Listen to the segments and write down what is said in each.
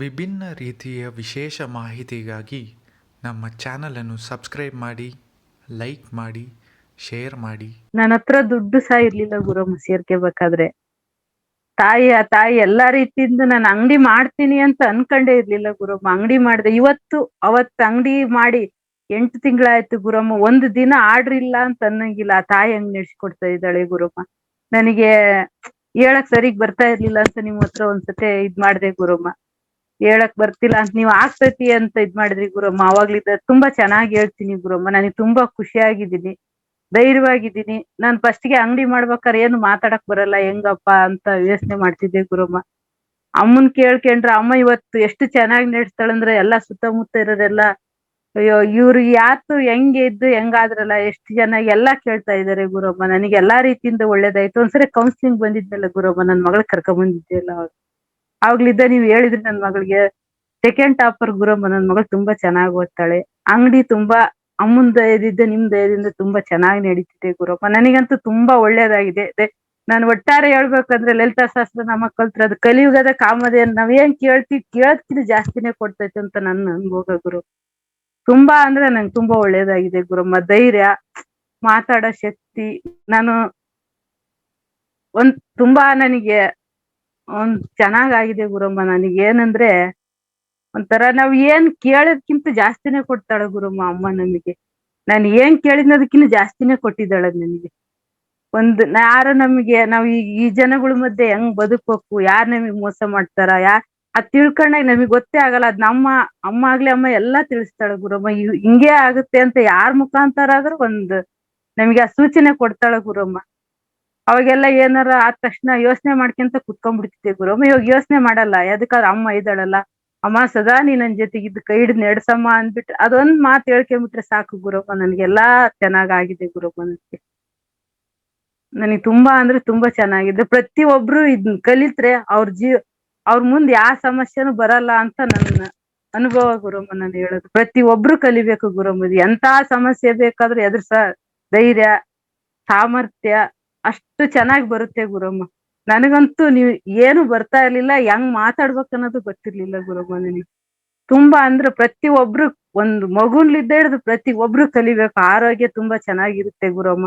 ವಿಭಿನ್ನ ರೀತಿಯ ವಿಶೇಷ ಮಾಹಿತಿಗಾಗಿ ನಮ್ಮ ಚಾನಲನ್ನು ಸಬ್ಸ್ಕ್ರೈಬ್ ಮಾಡಿ, ಲೈಕ್ ಮಾಡಿ, ಶೇರ್ ಮಾಡಿ. ನನ್ನ ಹತ್ರ ದುಡ್ಡು ಸಹ ಇರ್ಲಿಲ್ಲ ಗುರಮ್ಮ ಸೇರ್ಕೋಬೇಕಾದ್ರೆ ತಾಯಿ, ಆ ತಾಯಿ ಎಲ್ಲಾ ರೀತಿಯಿಂದ ನಾನು ಅಂಗಡಿ ಮಾಡ್ತೀನಿ ಅಂತ ಅನ್ಕೊಂಡೇ ಇರ್ಲಿಲ್ಲ ಗುರಮ್ಮ ಅಂಗಡಿ ಮಾಡಿದೆ. ಇವತ್ತು ಅವತ್ ಅಂಗಡಿ ಮಾಡಿ ಎಂಟು ತಿಂಗಳಾಯ್ತು ಗುರಮ್ಮ. ಒಂದು ದಿನ ಆರ್ಡ್ರ್ ಇಲ್ಲ ಅಂತ ಅನ್ನಂಗಿಲ್ಲ. ಆ ತಾಯಿ ಹಂಗ್ ನಡೆಸ್ಕೊಡ್ತಾ ಇದ್ದಾಳೆ ಗುರಮ್ಮ. ನನಗೆ ಹೇಳಕ್ ಸರಿಗ್ ಬರ್ತಾ ಇರ್ಲಿಲ್ಲ ಅಂತ ನಿಮ್ ಹತ್ರ ಒಂದ್ಸತಿ ಇದ್ ಮಾಡ್ದೆ ಗುರಮ್ಮ. ಹೇಳಕ್ ಬರ್ತಿಲ್ಲ ಅಂತ ನೀವ್ ಆಗ್ತೈತಿ ಅಂತ ಇದ್ ಮಾಡಿದ್ರಿ ಗುರಮ್ಮ. ಅವಾಗ್ಲಿದ್ದ ತುಂಬಾ ಚೆನ್ನಾಗಿ ಹೇಳ್ತೀನಿ ಗುರಮ್ಮ. ನನಗೆ ತುಂಬಾ ಖುಷಿಯಾಗಿದ್ದೀನಿ. ಧೈರ್ಯವಾಗಿದ್ದೀನಿ. ನಾನ್ ಫಸ್ಟ್ಗೆ ಅಂಗಡಿ ಮಾಡ್ಬೇಕಾದ್ರೆ ಏನು ಮಾತಾಡಕ್ ಬರಲ್ಲ. ಹೆಂಗಪ್ಪ ಅಂತ ಯೋಚನೆ ಮಾಡ್ತಿದ್ದೆ ಗುರಮ್ಮ. ಅಮ್ಮನ್ ಕೇಳ್ಕೊಂಡ್ರೆ ಅಮ್ಮ ಇವತ್ತು ಎಷ್ಟು ಚೆನ್ನಾಗಿ ನಡೆಸ್ತಾಳಂದ್ರೆ ಎಲ್ಲಾ ಸುತ್ತಮುತ್ತ ಇರೋರೆಲ್ಲ, ಅಯ್ಯೋ, ಇವ್ರು ಯಾತು ಹೆಂಗೆ ಇದ್ದು ಹೆಂಗಾದ್ರಲ್ಲ, ಎಷ್ಟು ಜನ ಎಲ್ಲಾ ಕೇಳ್ತಾ ಇದಾರೆ ಗುರಮ್ಮ. ನನಗೆ ಎಲ್ಲಾ ರೀತಿಯಿಂದ ಒಳ್ಳೇದಾಯ್ತು. ಒಂದ್ಸರಿ ಕೌನ್ಸಿಲಿಂಗ್ ಬಂದಿದ್ನಲ್ಲ ಗುರಮ್ಮ ನನ್ ಮಗಳ ಕರ್ಕೊಂಡ್ ಬಂದಿದ್ದೆಲ್ಲ ಅವಾಗ. ಅವಾಗ್ಲಿದ್ದ ನೀವ್ ಹೇಳಿದ್ರಿ ನನ್ ಮಗಳಿಗೆ ಸೆಕೆಂಡ್ ಟಾಪರ್ ಗುರಮ್ಮ ನನ್ ಮಗಳು ತುಂಬಾ ಚೆನ್ನಾಗಿ ಓದ್ತಾಳೆ. ಅಂಗಡಿ ತುಂಬಾ ಅಮ್ಮನ್ ದಯದಿಂದ ನಿಮ್ ದಯದಿಂದ ತುಂಬಾ ಚೆನ್ನಾಗಿ ನಡೀತಿದೆ ಗುರಮ್ಮ. ನನಗಂತೂ ತುಂಬಾ ಒಳ್ಳೇದಾಗಿದೆ. ನಾನು ಒಟ್ಟಾರೆ ಹೇಳ್ಬೇಕಂದ್ರೆ ಲಲಿತಾ ಶಾಸ್ತ್ರ ನಮ್ಮ ಕಲ್ತ್ರ ಅದು ಕಲಿಯುಗದ ಕಾಮದೇ ನಾವೇನ್ ಕೇಳ್ತೀವಿ ಕೇಳೋದ್ಕಿಂತ ಜಾಸ್ತಿನೇ ಕೊಡ್ತೈತೆ ಅಂತ ನನ್ನ ಅನುಭವ ಗುರು ತುಂಬಾ ಅಂದ್ರೆ ನಂಗೆ ತುಂಬಾ ಒಳ್ಳೇದಾಗಿದೆ ಗುರಮ್ಮ. ಧೈರ್ಯ, ಮಾತಾಡೋ ಶಕ್ತಿ, ನಾನು ಒಂದ್ ತುಂಬಾ ನನಗೆ ಒಂದ್ ಚೆನ್ನಾಗಾಗಿದೆ ಗುರುಮ್ಮ ನನಗೆ ಏನಂದ್ರೆ ಒಂಥರ ನಾವ್ ಏನ್ ಕೇಳೋದ್ಕಿಂತ ಜಾಸ್ತಿನೇ ಕೊಡ್ತಾಳೆ ಗುರುಮ್ಮ ಅಮ್ಮ ನಮಗೆ. ನಾನು ಏನ್ ಕೇಳಿದ್ನದಕ್ಕಿಂತ ಜಾಸ್ತಿನೇ ಕೊಟ್ಟಿದ್ದಾಳೆ ನನಗೆ ಒಂದ್ ಯಾರ ನಮಗೆ ನಾವ್ ಈ ಈ ಜನಗಳ ಮಧ್ಯೆ ಹೆಂಗ್ ಬದುಕ್ಬೇಕು, ಯಾರ್ ನಮಗ್ ಮೋಸ ಮಾಡ್ತಾರ, ಯಾ, ಅದ್ ತಿಳ್ಕೊಂಡಾಗ ನಮಗ್ ಗೊತ್ತೇ ಆಗಲ್ಲ, ಅದ್ ನಮ್ಮ ಅಮ್ಮ ಆಗ್ಲಿ ಅಮ್ಮ ಎಲ್ಲಾ ತಿಳಿಸ್ತಾಳೆ ಗುರುಮ್ಮ. ಹಿಂಗೆ ಆಗುತ್ತೆ ಅಂತ ಯಾರ್ ಮುಖಾಂತರ ಆದ್ರೂ ಒಂದ್ ನಮಗೆ ಆ ಸೂಚನೆ ಕೊಡ್ತಾಳೆ ಗುರಮ್ಮ. ಅವಾಗೆಲ್ಲ ಏನಾರ ಆದ ತಕ್ಷಣ ಯೋಚನೆ ಮಾಡ್ಕೊಂತ ಕುತ್ಕೊಂಡ್ಬಿಡ್ತಿದ್ದೆ ಅಮ್ಮ ಇವಾಗ ಯೋಚನೆ ಮಾಡಲ್ಲ. ಯಾವ್ದಕ್ಕಾದ್ರೆ ಅಮ್ಮ ಇದ್ದಾಳಲ್ಲ. ಅಮ್ಮ ಸದಾ ನೀ ನನ್ ಜೊತೆಗಿದ್ದು ಕೈ ಹಿಡ್ದು ನಡ್ಸಮ್ಮ ಅಂದ್ಬಿಟ್ರೆ ಅದೊಂದ್ ಮಾತು ಹೇಳ್ಕೊಂಡ್ಬಿಟ್ರೆ ಸಾಕು ಗುರುಪ್ಪ. ನನ್ಗೆಲ್ಲಾ ಚೆನ್ನಾಗಾಗಿದೆ ಗುರು ನನಗೆ. ನನಗೆ ತುಂಬಾ ಅಂದ್ರೆ ತುಂಬಾ ಚೆನ್ನಾಗಿದೆ. ಪ್ರತಿ ಒಬ್ರು ಇದನ್ ಕಲಿತ್ರೆ ಅವ್ರ ಜೀವ, ಅವ್ರ ಮುಂದೆ ಯಾವ ಸಮಸ್ಯೆನೂ ಬರಲ್ಲ ಅಂತ ನನ್ನ ಅನುಭವ ಗುರಮ್ಮ ನಾನು ಹೇಳೋದು. ಪ್ರತಿ ಒಬ್ರು ಕಲಿಬೇಕು ಗುರಮ್ಮ ಇದು ಎಂತ ಸಮಸ್ಯೆ ಬೇಕಾದ್ರೂ ಎದುರ್ಸ ಧೈರ್ಯ, ಸಾಮರ್ಥ್ಯ ಅಷ್ಟು ಚೆನ್ನಾಗಿ ಬರುತ್ತೆ ಗುರಮ್ಮ. ನನಗಂತೂ ನೀವು ಏನು ಬರ್ತಾ ಇರ್ಲಿಲ್ಲ, ಹೆಂಗ್ ಮಾತಾಡ್ಬೇಕು ಅನ್ನೋದು ಗೊತ್ತಿರ್ಲಿಲ್ಲ ಗುರಮ್ಮ ನನಗೆ. ತುಂಬಾ ಅಂದ್ರೆ ಪ್ರತಿ ಒಬ್ರು ಒಂದು ಮಗುನ್ಲಿದ್ದ ಹಿಡಿದು ಪ್ರತಿ ಒಬ್ರು ಕಲಿಬೇಕು. ಆರೋಗ್ಯ ತುಂಬಾ ಚೆನ್ನಾಗಿರುತ್ತೆ ಗುರಮ್ಮ.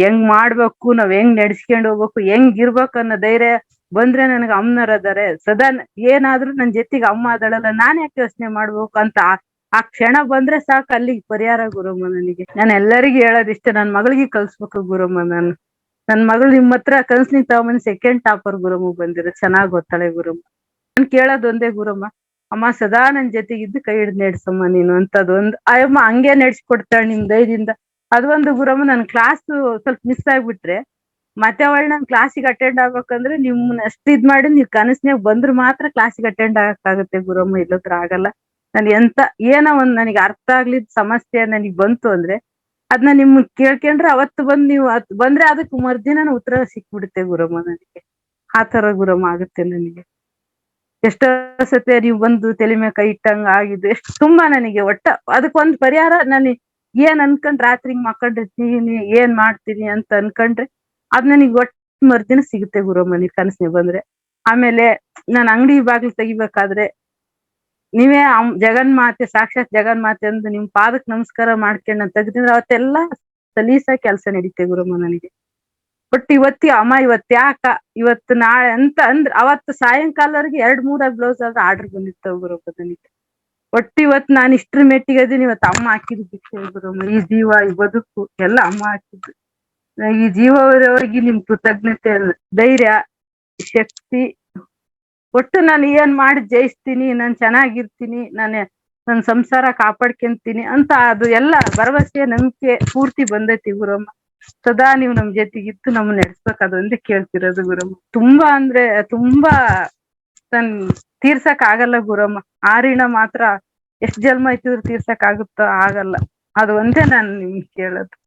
ಹೆಂಗ್ ಮಾಡ್ಬೇಕು, ನಾವ್ ಹೆಂಗ್ ನಡ್ಸ್ಕೊಂಡ್ ಹೋಗ್ಬೇಕು, ಹೆಂಗ್ ಇರ್ಬೇಕು ಅನ್ನೋ ಧೈರ್ಯ ಬಂದ್ರೆ ನನಗೆ ಅಮ್ಮನವ್ರ ಅದಾರೆ ಸದಾ ಏನಾದ್ರೂ ನನ್ ಜೊತೆಗೆ ಅಮ್ಮ ಅದಳಲ್ಲ ನಾನ್ ಯಾಕೆ ಯೋಚನೆ ಮಾಡ್ಬೇಕು ಅಂತ ಆ- ಕ್ಷಣ ಬಂದ್ರೆ ಸಾಕು ಅಲ್ಲಿಗೆ ಪರಿಹಾರ ಗುರಮ್ಮ ನನಗೆ. ನಾನು ಎಲ್ಲರಿಗೂ ಹೇಳೋದಿಷ್ಟ, ನನ್ ಮಗಳಿಗೆ ಕಲ್ಸ್ಬೇಕು ಗುರಮ್ಮ ನಾನು. ನನ್ ಮಗಳು ನಿಮ್ ಹತ್ರ ಕನ್ಸ್ನಿಂಗ್ ತಗೊಂಬಂದ್ ಸೆಕೆಂಡ್ ಟಾಪರ್ ಗುರಮ್ಮ ಬಂದಿರೋ ಚೆನ್ನಾಗ್ ಗೊತ್ತಾಳೆ ಗುರಮ್ಮ. ನಾನ್ ಕೇಳೋದ್ ಒಂದೇ ಗುರಮ್ಮ, ಅಮ್ಮ, ಸದಾ ನನ್ ಜೊತೆಗಿದ್ದು ಕೈ ಹಿಡ್ದು ನಡೆಸಮ್ಮ ನೀನು ಅಂತದೊಂದು, ಅಯ್ಯಮ್ಮ, ಹಂಗೆ ನಡ್ಸ್ಕೊಡ್ತಾಳೆ ನಿಮ್ ಧೈರ್ಯದಿಂದ ಅದೊಂದು ಗುರಮ್ಮ ನನ್ ಕ್ಲಾಸ್ ಸ್ವಲ್ಪ ಮಿಸ್ ಆಗ್ಬಿಟ್ರೆ, ಮತ್ತೆ ಅವಳು ನನ್ ಕ್ಲಾಸಿಗೆ ಅಟೆಂಡ್ ಆಗ್ಬೇಕಂದ್ರೆ ನಿಮ್ಮನ್ನ ಅಷ್ಟ್ ಇದ್ ಮಾಡಿ ನೀವ್ ಕನಸ್ನಾಗ ಬಂದ್ರೆ ಮಾತ್ರ ಕ್ಲಾಸಿಗೆ ಅಟೆಂಡ್ ಆಗಕ್ಕಾಗತ್ತೆ ಗುರಮ್ಮ ಇಲ್ಲದ್ರ ಆಗಲ್ಲ. ನನ್ ಎಂತ, ಏನೋ ಒಂದ್ ನನಗೆ ಅರ್ಥ ಆಗ್ಲಿದ್ ಸಮಸ್ಯೆ ನನಗ್ ಬಂತು ಅಂದ್ರೆ ಅದನ್ನ ನಿಮ್ ಕೇಳ್ಕೊಂಡ್ರೆ ಅವತ್ತು ಬಂದ್ ನೀವು ಅದ್ ಬಂದ್ರೆ ಅದಕ್ಕೆ ಮರ್ದಿನ ಉತ್ತರ ಸಿಕ್ಬಿಡುತ್ತೆ ಗುರಮ್ಮ ನನಗೆ. ಆ ತರ ಗುರಮ್ಮ ಆಗುತ್ತೆ ನನಗೆ. ಎಷ್ಟೋ ಸತಿ ನೀವು ಬಂದು ತಲೆ ಮೇಲೆ ಕೈ ಇಟ್ಟಂಗ ಆಗಿದ್ದು ಎಷ್ಟು ತುಂಬಾ ನನಗೆ ಒಟ್ಟ ಅದಕ್ಕೊಂದ್ ಪರಿಹಾರ ನಾನು ಏನ್ ಅನ್ಕೊಂಡ್ ರಾತ್ರಿ ಮಕ್ಕಂಡಿರ್ತೀನಿ ಏನ್ ಮಾಡ್ತೀನಿ ಅಂತ ಅನ್ಕೊಂಡ್ರೆ ಅದ್ ನನಗೆ ಒಟ್ಟು ಮರ್ದಿನ ಸಿಗುತ್ತೆ ಗುರಮ್ಮ ನೀವು ಕನಸಿನ ಬಂದ್ರೆ. ಆಮೇಲೆ ನಾನ್ ಅಂಗಡಿ ಬಾಗಿಲು ತೆಗಿಬೇಕಾದ್ರೆ ನೀವೇ ಜಗನ್ಮಾತೆ, ಸಾಕ್ಷಾತ್ ಜಗನ್ಮಾತೆ ಅಂತ ನಿಮ್ ಪಾದಕ್ ನಮಸ್ಕಾರ ಮಾಡ್ಕೊಂಡ್ ತೆಗ್ದಿದ್ರೆ ಅವತ್ತೆಲ್ಲ ಸಲೀಸ ಕೆಲಸ ನಡೀತೆ ಗುರುಮ್ಮ ನನಗೆ. ಬಟ್ ಇವತ್ತಿ ಅಮ್ಮ ಇವತ್ ಯಾಕ? ಇವತ್ತು ನಾಳೆ ಅಂತ ಅಂದ್ರ ಅವತ್ತು ಸಾಯಂಕಾಲವರೆಗೆ ಎರಡ್ ಮೂರ ಬ್ಲೌಸ್ ಆದ್ರೆ ಆರ್ಡರ್ ಬಂದಿತ್ತು ಗುರುಪ್ಪ ನನಗೆ. ಒಟ್ಟು ಇವತ್ ನಾನು ಇಷ್ಟ್ರ ಮೆಟ್ಟಿಗೆ ಅದೀನಿ, ಇವತ್ತು ಅಮ್ಮ ಹಾಕಿದ್ ಗುರುಮ್ಮ ಈ ಜೀವ, ಈ ಬದುಕು, ಎಲ್ಲ ಅಮ್ಮ ಹಾಕಿದ್ದು. ಈ ಜೀವವರವರೆಗೆ ನಿಮ್ ಕೃತಜ್ಞತೆ, ಧೈರ್ಯ, ಶಕ್ತಿ ಒಟ್ಟು ನಾನು ಏನ್ ಮಾಡಿ ಜಯಿಸ್ತೀನಿ, ನಾನು ಚೆನ್ನಾಗಿರ್ತೀನಿ, ನಾನು ನನ್ನ ಸಂಸಾರ ಕಾಪಾಡ್ಕೊಂತೀನಿ ಅಂತ ಅದು ಎಲ್ಲ ಭರವಸೆ, ನಂಬಿಕೆ ಪೂರ್ತಿ ಬಂದೈತಿ ಗುರಮ್ಮ. ಸದಾ ನೀವು ನಮ್ ಜೊತೆಗಿತ್ತು ನಮ್ಮ ನಡೆಸ್ಬೇಕು, ಅದೊಂದೇ ಕೇಳ್ತಿರೋದು ಗುರಮ್ಮ. ತುಂಬಾ ಅಂದ್ರೆ ತುಂಬಾ ನನ್ ತೀರ್ಸಕ್ ಆಗಲ್ಲ ಗುರಮ್ಮ. ಆ ಋಣ ಮಾತ್ರ ಎಷ್ಟ್ ಜನ್ಮ ಇತ್ತಿದ್ರು ತೀರ್ಸಕ್ ಆಗುತ್ತೋ ಆಗಲ್ಲ. ಅದು ಒಂದೇ ನಾನು ನಿಮ್ಗೆ ಕೇಳೋದು.